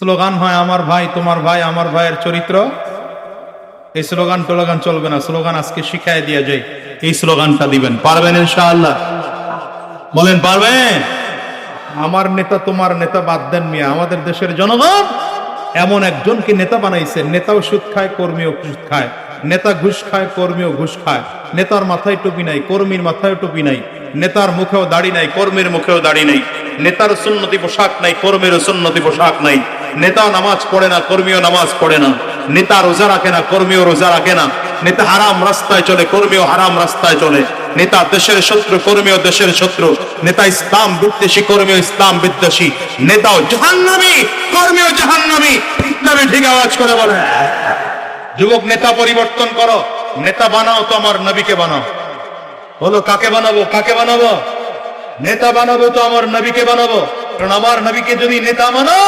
Slogan হয়, আমার ভাই, তোমার ভাই, আমার ভাইয়ের চরিত্র এই স্লোগান টোলোগান চলবে না। স্লোগান আজকে শিখাই দিয়ে যায় এই স্লোগানটা দিবেন। পারবেন ইনশাআল্লাহ? বলেন, পারবেন? আমার নেতা, তোমার নেতা বাদ দেন মিয়া। আমাদের দেশের জনগণ এমন একজনকে নেতা বানাইছে। নেতাও সুদ খায়, কর্মীও সুদ খায়। নেতা ঘুষ খায়, কর্মীও ঘুষ খায়। নেতার মাথায় টুপি নাই, কর্মীর মাথায় টুপি নাই। নেতার মুখেও দাড়ি নাই, কর্মীর মুখেও দাড়ি নাই। নেতার সুন্নতি পোশাক নাই, কর্মীর সুন্নতি পোশাক নাই। নেতা নামাজ পড়ে না, কর্মীও নামাজ পড়ে না। নেতা রোজা রাখে না, কর্মীও রোজা রাখে না। নেতা হারাম রাস্তায় চলে, কর্মীও হারাম রাস্তায় চলে। নেতা দেশের শত্রু, কর্মীও দেশের শত্রু। নেতা ইসলাম বিদ্বেষী, কর্মীও ইসলাম বিদ্বেষী। নেতাও জাহান্নামী, কর্মীও জাহান্নামী। ইসলামে ঠিক আওয়াজ করে বলে। যুবক, নেতা পরিবর্তন করো। নেতা বানাও তো আমার নবীকে বানাও। বলো, কাকে বানাবো কাকে বানাবো? নেতা বানাবো তো আমার নবীকে বানাবো। কারণ আমার নবীকে যদি নেতা মানো,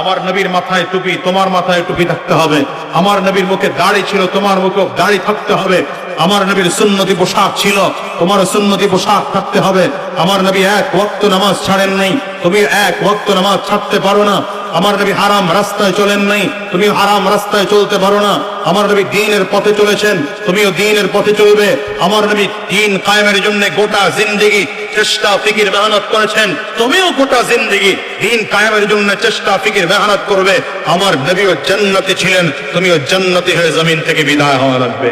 আমার নবীর মাথায় টুপি, তোমার মাথায় টুপি থাকতে হবে। আমার নবীর মুখে দাড়ি ছিল, তোমার মুখে দাড়ি থাকতে হবে। আমার নবীর সুন্নতি পোশাক ছিল তোমার সুন্নতি পোশাক থাকতে হবে। আমার নবী এক ওয়াক্ত নামাজ ছাড়েন নাই, তুমি এক ওয়াক্ত নামাজ ছাড়তে পারো না। আমার নবী হারাম রাস্তায় চলেন নাই, তুমি হারাম রাস্তায় চলতে পারো না। আমার নবী দিনের পথে চলেছেন, তুমিও দিনের পথে চলবে। আমার নবী দিন কায়েমের জন্য গোটা জিন্দগি চেষ্টা, ফিকির, মেহনত করেছেন, তুমিও গোটা জিন্দগি দিন কায়েমের জন্য চেষ্টা, ফিকির, মেহনত করবে। আমার নবীও জান্নাতি ছিলেন, তুমিও জান্নাতি হয়ে জমিন থেকে বিদায় হওয়া লাগবে।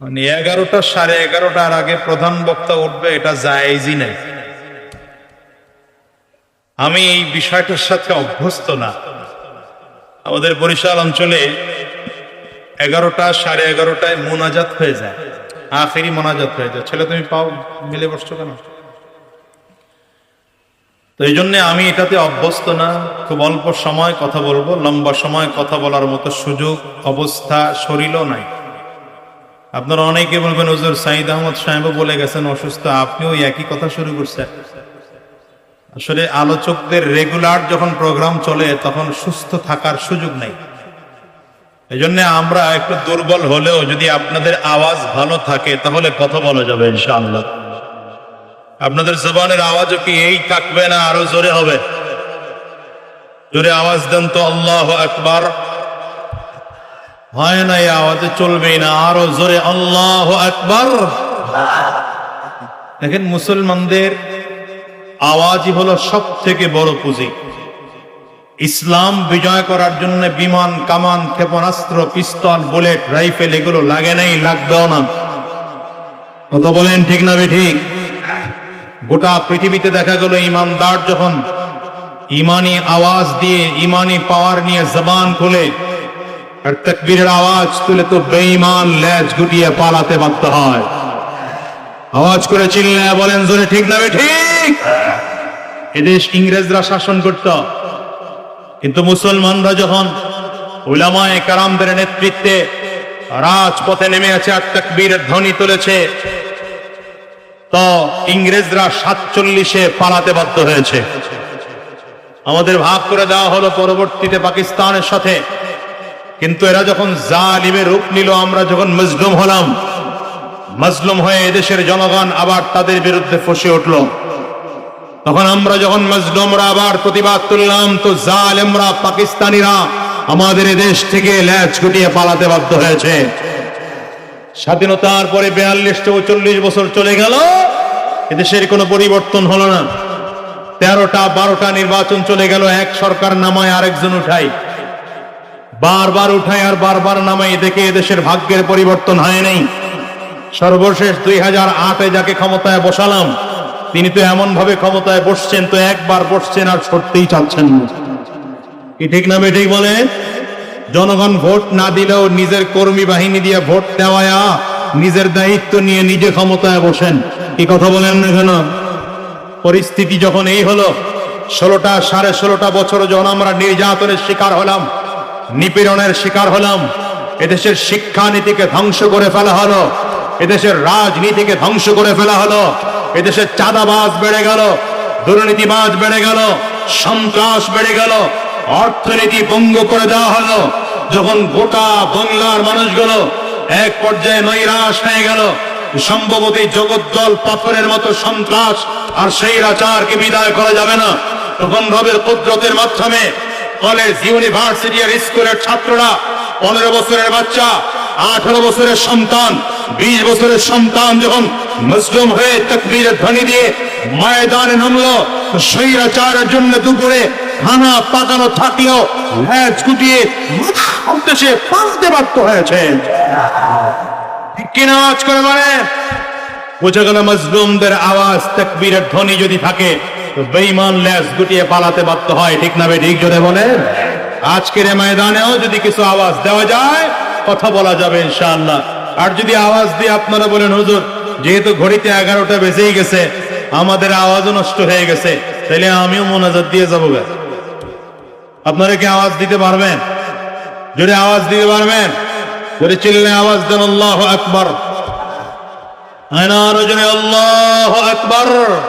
মানে এগারোটা সাড়ে এগারোটার আগে প্রধান বক্তা উঠবে, এটা জায়েজই নাই। আমি এই বিষয়টার সাথে অভ্যস্ত না। আমাদের বরিশাল অঞ্চলে এগারোটা সাড়ে এগারোটায় মোনাজাত হয়ে যায়। আখেরি মোনাজাত হয়ে যায়। ছেলে তুমি পাও, মিলে বসছো কেন? তো এই জন্য আমি এটাতে অভ্যস্ত না। খুব অল্প সময় কথা বলব, লম্বা সময় কথা বলার মতো সুযোগ, অবস্থা, শরীরও নাই। আপনারা অনেকে বলবেন, হুজুর, সাইদ আহমদ সাহেবও বলে গেছেন অসুস্থ, আপনিও একই কথা শুরু করছেন। আসলে আলোচকদের রেগুলার যখন প্রোগ্রাম চলে, তখন সুস্থ থাকার সুযোগ নেই। এই জন্য আমরা একটু দুর্বল হলেও যদি আপনাদের আওয়াজ ভালো থাকে, তাহলে কথা বলা যাবে ইনশাআল্লাহ। আপনাদের জবানের আওয়াজও কি এই থাকবে না আরও জোরে হবে? জোরে আওয়াজ দেন তো আল্লাহ একবার হয় না এই আওয়াজে চলবেই না, আরও জোরে আল্লাহ একবার দেখেন মুসলমানদের আওয়াজই হলো সব থেকে বড় পুঁজি। ইসলাম বিজয় করার জন্য বিমান, কামান, ক্ষেপণাস্ত্র, পিস্তল, বুলেট, রাইফেল এগুলো লাগে নাই, লাগবেও না। কত বলেন ঠিক না ঠিক? গোটা পৃথিবীতে দেখা গেল ইমানদার যখন ইমানি আওয়াজ দিয়ে, ইমানি পাওয়ার নিয়ে জবান খুলে আর তকবীরের আওয়াজ তুলে তো বেঈমান লেজ গুটিয়ে পালাতে বাধ্য হয়। আওয়াজ করে চিল্লে বলেন, জোরে ঠিক না ঠিক? এদেশ ইংরেজরা শাসন করত। কিন্তু মুসলমানরা যখন উলামায়ে কারামদের নেতৃত্বে রাজপথে নেমে আছে আর তাকবীরের ধ্বনি তুলেছে তো ইংরেজরা সাতচল্লিশে পালাতে বাধ্য হয়েছে। আমাদের ভাগ করে দেওয়া হলো পরবর্তীতে পাকিস্তানের সাথে। কিন্তু এরা যখন জালিমের রূপ নিল, আমরা যখন মজলুম হলাম, মজলুম হয়ে এদেশের জনগণ আবার তাদের বিরুদ্ধে ফসে উঠল। তখন আমরা যখন মজলুমরা আবার প্রতিবাদ তুললাম, তো জালেমরা, পাকিস্তানিরা আমাদের দেশ থেকে ল্যাচ গুটিয়ে পালাতে বাধ্য হয়েছে। স্বাধীনতার পরে বিয়াল্লিশ থেকে চল্লিশ বছর চলে গেল, এদেশের কোনো পরিবর্তন হলো না। তেরোটা, বারোটা নির্বাচন চলে গেল, এক সরকার নামায় আরেকজন উঠাই বারবার উঠায় আর বারবার নামাই দেখে এদেশের ভাগ্যের পরিবর্তন হয় নাই। সর্বশেষ দুই হাজার আটে যাকে ক্ষমতায় বসালাম, তিনি তো এমন ভাবে ক্ষমতায় বসছেন তো একবার বসছেন আর সরতেই চাচ্ছেন কি ঠিক না ঠিক বলে জনগণ ভোট না দিলেও নিজের কর্মী বাহিনী দিয়ে ভোট দেওয়া নিজের দায়িত্ব নিয়ে নিজে ক্ষমতায় বসেন। কি কথা বলেন না কেন? পরিস্থিতি যখন এই হলো, ষোলোটা, সাড়ে ষোলোটা বছর যখন আমরা নির্যাতনের শিকার হলাম, নিপীড়নের শিকার হলাম, এদেশের শিক্ষানীতিকে ধ্বংস করে ফেলা হলো, এদেশের রাজনীতিকে ধ্বংস করে ফেলা হলো, এদেশের চাঁদাবাজ বেড়ে গেল, দুর্নীতিবাজ বেড়ে গেল, সন্ত্রাস বেড়ে গেল, অর্থনীতি ভঙ্গ করে দেওয়া হলো যখন গোটা বাংলার মানুষগুলো এক পর্যায়ে নৈরাশ হয়ে গেল সম্ভবতী জগদ্দল পাথরের মতো সন্ত্রাস আর সেই রাচারকে বিদায় করা যাবে না। তখন রবের কুদরতের মাধ্যমে কলেজ, ইউনিভার্সিটি আর স্কুলের ছাত্ররা, পনেরো বছরের বাচ্চা, আঠারো বছরের সন্তান, বিশ বছরের সন্তান যখন মুসলিম হয়ে তকবীরের ধ্বনি দিয়ে ময়দানে নামলো তো স্বৈরাচারের জন্য দুপুরে খানা পাকানো থাকলেও ল্যাজ গুটিয়ে উদ্দেশ্যে পালতে বাধ্য হয়েছে। কিনা আওয়াজ করে বলেন বোঝা গেল মজলুমদের আওয়াজ তকবীরের ধ্বনি যদি থাকে, তো বেঈমান ল্যাস গুটিয়ে পালাতে বাধ্য হয়। ঠিক না ঠিক জোরে বলেন আজকের ময়দানেও যদি কিছু আওয়াজ দেওয়া যায়, কথা বলা যাবে ইনশাআল্লাহ। আর যদি আওয়াজ দিয়ে আপনারা বলেন, হুজুর, যেহেতু ঘড়িতে এগারোটা বেজেই গেছে, আমাদের আওয়াজও নষ্ট হয়ে গেছে, তাহলে আমিও মোনাজাত দিয়ে যাব গা। আপনারা কি আওয়াজ দিতে পারবেন? যদি আওয়াজ দিতে পারবেন, যদি চিল্লে আওয়াজ দেন, আল্লাহ আকবর। আল্লাহ আকবর।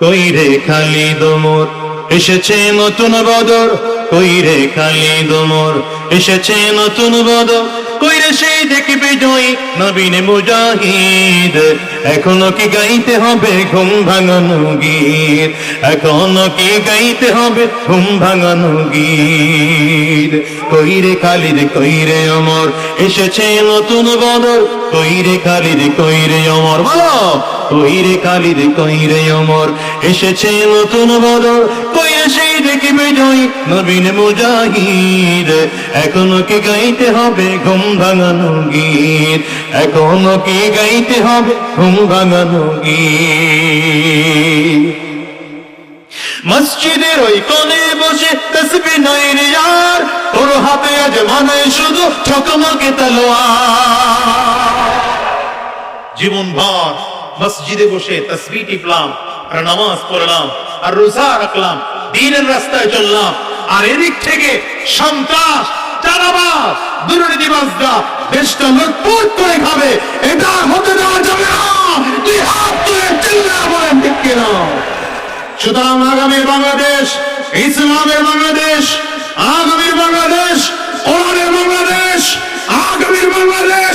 কই রে খালি দমর এসেছে নতুন বদর। কই রে খালি দোমর এসেছে নতুন বদর। কই রে সেই দেখবে জয় নবীন মুজাহিদ। এখনও কি গাইতে হবে ঘুম ভাঙানো গীত? এখনও কি গাইতে হবে ঘুম ভাঙানো গীত? কই রে খালি রে কই রে অমর, এসেছে নতুন বদর। কই রে খালি রে কই অমর, বলো। কই রে কালি রে কই অমর, এসেছে নতুন বদর। কই রে সেই দেখবে জয় নবীন মুজাহিদ। এখনও কি গাইতে হবে ঘুম ভাঙানো গীত? এখনও কি গাইতে হবে ঘুম ভাঙানো মসজিদের ওই কোণে বসে তসবি নয় রে यार তোর হাতে আজ মানে শুধু চকমকে তলোয়ার। জীবন ভর মসজিদে বসে তসবি টিপলাম, আর নামাজ পড়লাম, আর রোজা রাখলাম দিনের রাস্তায় চললাম। আর এদিক থেকে সন্ত্রাস চারাবাস দুর্নীতিবাজরা দেশটা লুটপুট করে খাবে। এটা হতে দেওয়া যাবে না। হাত তুলে চিল্লা বলেন, ঠিক কিনা? সুতরাং আগামীর বাংলাদেশ, ইসলামের বাংলাদেশ আগামীর বাংলাদেশ, কোরআনের বাংলাদেশ আগামীর বাংলাদেশ।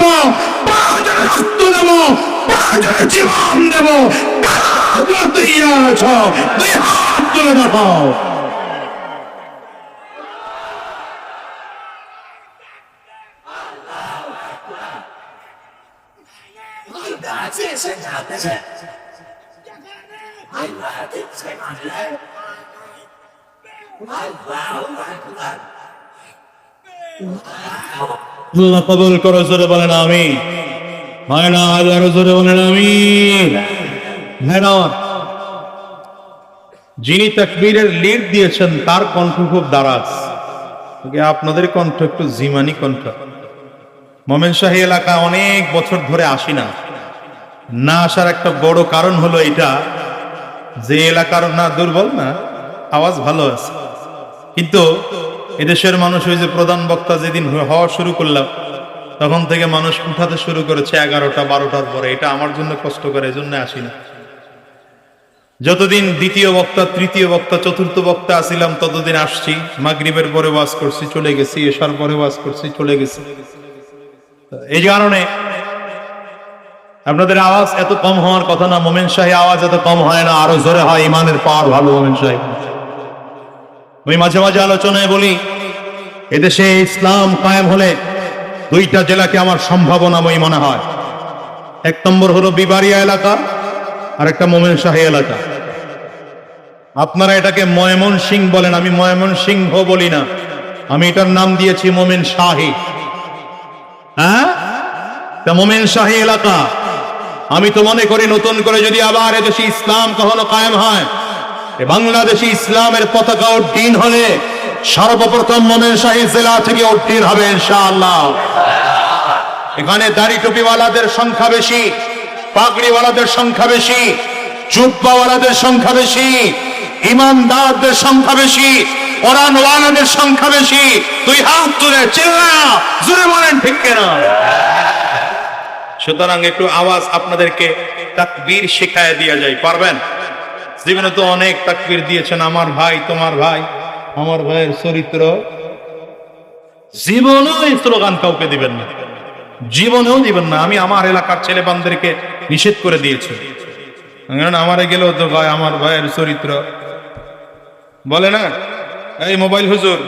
থাকব প্রয়োজনে রক্ত দেবো। প্রয়োজনে জীবন দেবো। তৈরি আছো দুই হাত তুলে দেখাও কবুল করো, জোরে বলেন আমি না জোরে বলেন আমি যিনি তাকবীরের লিড দিয়েছেন, তার কণ্ঠ খুব দারাজ। আপনাদের কণ্ঠ একটু জিমানি কণ্ঠ। মোমেন শাহী এলাকা অনেক বছর ধরে আসি না। না আসার একটা বড় কারণ হলো এটা, যে এলাকার না দুর্বল না, আওয়াজ ভালো আছে। কিন্তু এদেশের মানুষ ওই যে প্রধান বক্তা যেদিন হওয়া শুরু করলাম, তখন থেকে মানুষ উঠাতে শুরু করেছে এগারোটা, বারোটার পরে। এটা আমার জন্য কষ্ট করে এজন্য আসি না। যতদিন দ্বিতীয় বক্তা, তৃতীয় বক্তা, চতুর্থ বক্তা আসিলাম, ততদিন আসছি। মাগরিবের পরে বাস করছি, চলে গেছি। এসার পরে বাস করছি, চলে গেছি। এই কারণে আপনাদের আওয়াজ এত কম হওয়ার কথা না, মোমেন শাহী আওয়াজ এত কম হয় না, আরও জোরে হয়, ইমানের পাওয়ার ভালো, মোমেন শাহী। আমি মাঝে মাঝে আলোচনায় বলি, এদেশে ইসলাম কায়েম হলে দুইটা জেলাকে আমার সম্ভাবনাময় মনে হয়। এক নম্বর হলো বিবারিয়া এলাকা আর একটা মোমেন শাহী এলাকা। আপনারা এটাকে ময়মন সিং বলেন, আমি ময়মন সিংহ বলি না। আমি এটার নাম দিয়েছি মোমেন শাহী হ্যাঁ? তা মোমেন শাহী এলাকা। আমি তো মনে করি নতুন করে যদি আবার এদেশে ইসলাম কখনো কায়েম হয় বাংলাদেশে ইসলামের পতাকা উড্ডীন হলে সর্বপ্রথম মোমেন শাহী জেলা থেকে উড্ডীন হবে ইনশাআল্লাহ। এখানে দাড়ি টুপিওয়ালাদের সংখ্যা বেশি, পাগড়িওয়ালাদের সংখ্যা বেশি, জুব্বাওয়ালাদের সংখ্যা বেশি, ইমানদারদের সংখ্যা বেশি কোরআনওয়ালাদের সংখ্যা বেশি। তুই হাত তুলে চিল্লা, জোরে বলেন ঠিক কেনা? সুতরাং একটু আওয়াজ আপনাদেরকে তাকবীর শেখায় দিয়ে যায় পারবেন? জীবনে তো অনেক তাকবীর দিয়েছেন, আমার ভাই, তোমার ভাই, আমার ভাইয়ের চরিত্র। জীবনেও স্লোগান কাউকে দিবেন না। জীবনেও দিবেন না। আমি আমার এলাকার ছেলে বান্ধবদেরকে নিষেধ করে দিয়েছি। আমারে গেলেও তো ভাই, আমার ভাইয়ের চরিত্র। বলে না? এই মোবাইল হুজুর,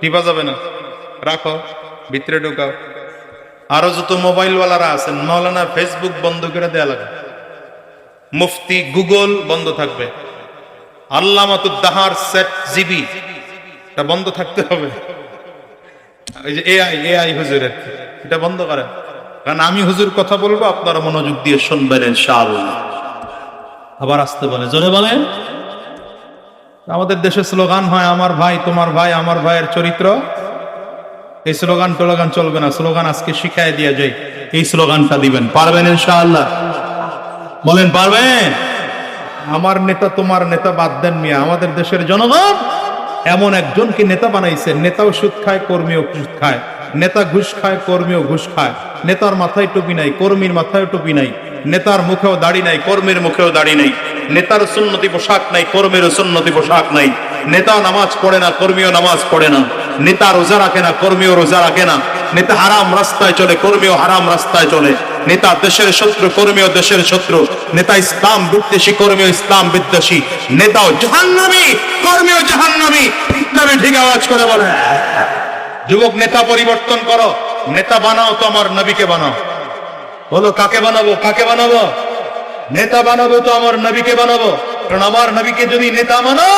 টিপা যাবে না। রাখো, ভিতরে ঢুকাও। আরও যত মোবাইলওয়ালারা আছেন মৌলানা ফেসবুক বন্ধ করে দেয়া লাগে। মুফতি গুগল বন্ধ থাকবে। আল্লামাতুদ্দাহার সেট জিবি, এটা বন্ধ থাকতে হবে। এই যে এআই এআই হুজুরের এটা বন্ধ করেন। কারণ আমি হুজুর কথা বলব, আপনারা মনোযোগ দিয়ে শুনবেন আবার আসতে বলে, জোরে বলেন। আমাদের দেশে স্লোগান হয়, আমার ভাই, তোমার ভাই, আমার ভাইয়ের চরিত্র। এই স্লোগান টোলোগান চলবে না। স্লোগান আজকে শিখাই দিয়ে যাই। এই স্লোগানটা দিবেন, পারবেন ইনশাআল্লাহ। বলেন, পারবেন? আমার নেতা, তোমার নেতা বাদ দেন মিয়া। আমাদের দেশের জনগণ এমন একজনকে নেতা বানাইছে। নেতাও সুদ খায়, কর্মীও সুদ খায়। নেতা ঘুষ খায়, কর্মীও ঘুষ খায়। নেতার মাথায় টুপি নাই, কর্মীর মাথায় টুপি নাই। নেতার মুখেও দাড়ি নাই, কর্মীর মুখেও দাড়ি নাই। নেতার সুন্নতি পোশাক নাই, কর্মীর সুন্নতি পোশাক নাই। নেতা নামাজ পড়ে না, কর্মীও নামাজ পড়ে না। নেতা রোজা রাখে না, কর্মীও রোজা রাখে না। নেতা হারাম রাস্তায় চলে, কর্মীও হারাম রাস্তায় চলে। নেতা দেশের শত্রু, কর্মীও দেশের শত্রু। নেতা ইসলাম বিদ্বেষী, কর্মীও ইসলাম বিদ্বেষী। নেতাও জাহান্নামী, কর্মীও জাহান্নামী। ইসলামে ঠিক আওয়াজ করে বলে, যুবক নেতা পরিবর্তন করো। নেতা বানাও তো আমার নবীকে বানাও। বলো, কাকে বানাবো কাকে বানাবো? নেতা বানাবো তো আমার নবীকে বানাবো। কারণ আমার নবীকে যদি নেতা মানো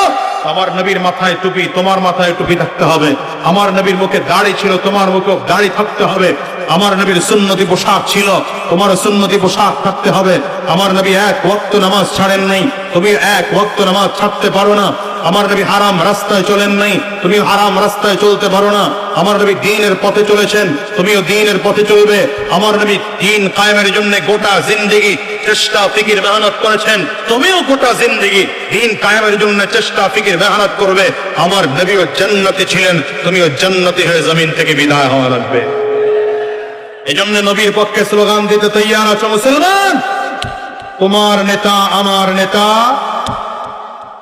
আমার নবীর মাথায় টুপি, তোমার মাথায় টুপি থাকতে হবে। আমার নবীর মুখে দাড়ি ছিল, তোমার মুখে দাড়ি থাকতে হবে। আমার নবীর সুন্নতি পোশাক ছিল, তোমার সুন্নতি পোশাক থাকতে হবে। আমার নবী এক ওয়াক্ত নামাজ ছাড়েন নাই, তুমি এক ওয়াক্ত নামাজ ছাড়তে পারো না। আমার নবী হারাম রাস্তায় চলেন নাই, তুমি হারাম রাস্তায় চলতে পারো না। আমার নবী দিনের পথে চলেছেন, তুমিও দিনের পথে চলবে। আমার নবী দিন কায়েমের জন্য গোটা জিন্দেগি চেষ্টা ফিকির মেহনত করেছেন, তুমিও গোটা জিন্দেগি দিন কায়েমের জন্য চেষ্টা ফিকির মেহনত করবে। আমার নবীও জান্নাতি ছিলেন, তুমিও জান্নাতি হয়ে জমিন থেকে বিদায় হওয়া লাগবে। এই জন্য নবীর পক্ষে স্লোগান দিতে তৈয়ার আছো মুসলমান? তোমার নেতা, আমার নেতা।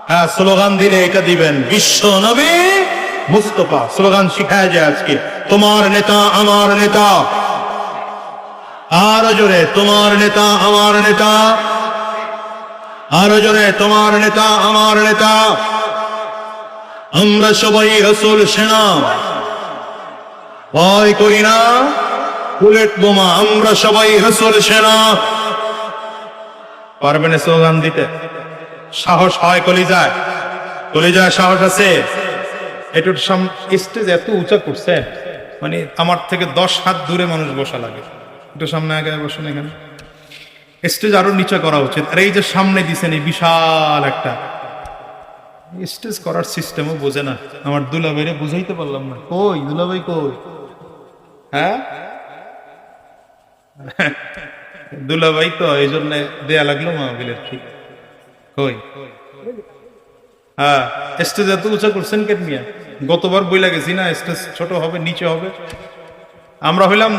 হ্যাঁ স্লোগান দিলে এটা দিবেন। বিশ্ব নবী মুস্তফা, স্লোগান শিখায় যায় আজকে। তোমার নেতা, আমার নেতা। আরও জোরে তোমার নেতা, আমার নেতা। আরও জোরে তোমার নেতা, আমার নেতা। আমরা সবাই রসুল, সেনা। ভয় করি না। বুলেট বোমা, আমরা সবাই রসুল, সেনা। পারবেন স্লোগান দিতে? সাহস হয় কলিজায়। কলিজায় সাহস আছে। এটুর স্টেজ এত উঁচা করছে মানে আমার থেকে দশ হাত দূরে মানুষ বসা লাগে। একটু সামনে আগে বসেন এখানে। স্টেজ আরও নিচে করা উচিত। আর এই যে সামনে দিছেন, এই বিশাল একটা। স্টেজ করার সিস্টেমও বোঝে না। আমার দুলাভাইরে বুঝাইতে পারলাম না। কই, দুলাভাই কই? হ্যাঁ? দুলাভাই তো, এই জন্য দেয়া লাগল মাহবিলের ঠিক কই? হ্যাঁ স্টেজ এত উঁচা করছেন কেন মিয়া? গতবার বই লাগেছি না, স্টেজ ছোট হবে, নিচে হবে। আমরা হইলাম